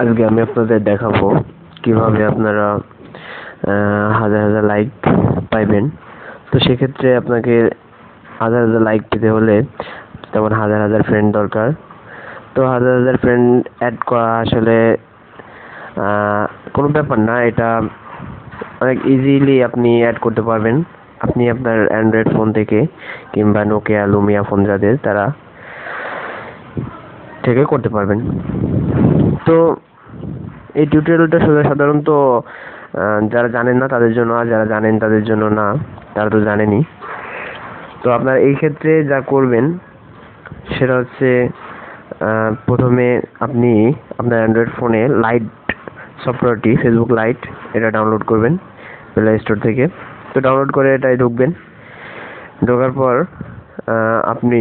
আজকে আমি আপনাদের দেখাবো কীভাবে আপনারা হাজার হাজার লাইক পাইবেন। তো সেক্ষেত্রে আপনাকে হাজার হাজার লাইক পেতে হলে তেমন হাজার হাজার ফ্রেন্ড দরকার। তো হাজার হাজার ফ্রেন্ড অ্যাড করা আসলে কোনো ব্যাপার না, এটা অনেক ইজিলি আপনি অ্যাড করতে পারবেন। আপনি আপনার অ্যান্ড্রয়েড ফোন থেকে কিংবা নোকিয়া লুমিয়া ফোন যাদের, তারা থেকে করতে পারবেন। তো এই টিউটোরিয়ালটা শুধু সাধারণত যারা জানেন না তাদের জন্য, আর যারা জানেন তাদের জন্য না, তারা তো জানেনই। তো আপনার এই ক্ষেত্রে যা করবেন, সেটা হচ্ছে প্রথমে আপনি আপনার অ্যান্ড্রয়েড ফোনে লাইট সফটওয়্যারটি ফেসবুক লাইট এটা ডাউনলোড করবেন প্লে স্টোর থেকে। তো ডাউনলোড করে এটাই ঢুকবেন। ঢোকার পর আপনি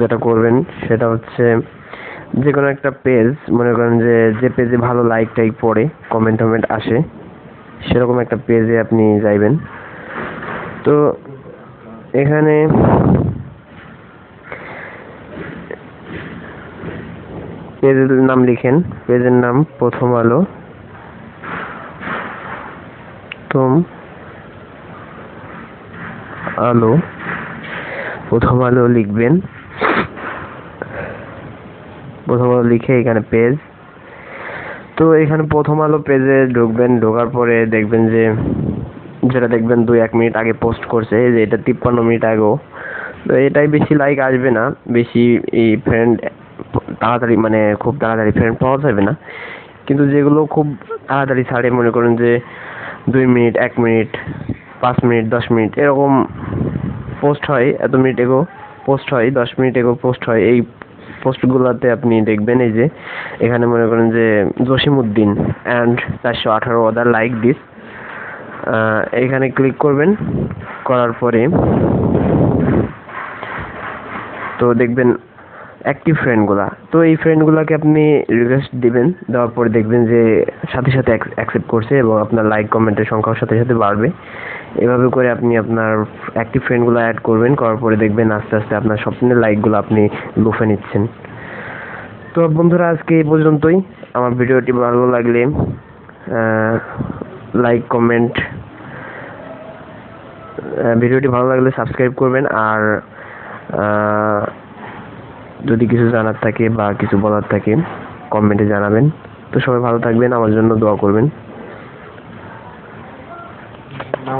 যেটা করবেন, সেটা হচ্ছে যে কোনো একটা পেজ মনে করেন যে যে পেজে ভালো লাইক টাইক পড়ে কমেন্ট টমেন্ট আসে, সেরকম একটা পেজে আপনি যাইবেন। তো এখানে পেজের নাম লিখেন। পেজের নাম প্রথম আলো তোম আলো, প্রথম আলো লিখবেন। প্রথম আলো লিখে এখানে পেজ তো এখানে প্রথম আলো পেজে ঢুকবেন, ঢোকার পরে দেখবেন যে, যেটা দেখবেন দুই এক মিনিট আগে পোস্ট করছে যে এটা তিপ্পান্ন মিনিট আগেও। তো এটাই বেশি লাইক আসবে না, বেশি এই ফ্রেন্ড তাড়াতাড়ি মানে খুব তাড়াতাড়ি ফ্রেন্ড পাওয়া যাবে না। কিন্তু যেগুলো খুব তাড়াতাড়ি ছাড়ে, মনে করেন যে দুই মিনিট, এক মিনিট, পাঁচ মিনিট, দশ মিনিট, এরকম পোস্ট হয়, এত মিনিট এগো পোস্ট হয়, দশ মিনিট এগো পোস্ট হয়, এই পোস্টগুলোতে আপনি দেখবেন এই যে, এখানে মনে করেন যে জসিমউদ্দিন অ্যান্ড চারশো আঠারো আদার লাইক দিস এখানে ক্লিক করবেন, করার পরে তো দেখবেন অ্যাক্টিভ ফ্রেন্ডগুলা তো এই ফ্রেন্ডগুলোকে আপনি রিকোয়েস্ট দিবেন, দেওয়ার পরে দেখবেন যে সাথে সাথে অ্যাকসেপ্ট করছে এবং আপনার লাইক কমেন্টের সংখ্যাও সাথে সাথে বাড়বে। এভাবে করে আপনি আপনার অ্যাক্টিভ ফ্রেন্ডগুলো অ্যাড করবেন, করার পরে দেখবেন আস্তে আস্তে আপনার স্বপ্নের লাইকগুলো আপনি লুফে নিচ্ছেন। তো বন্ধুরা, আজকে এই পর্যন্তই। আমার ভিডিওটি ভালো লাগলে লাইক কমেন্ট ভিডিওটি ভালো লাগলে সাবস্ক্রাইব করবেন। আর যদি কিছু জানার থাকে বা কিছু বলার থাকে কমেন্টে জানাবেন। তো সবাই ভালো থাকবেন, আমার জন্য দোয়া করবেন।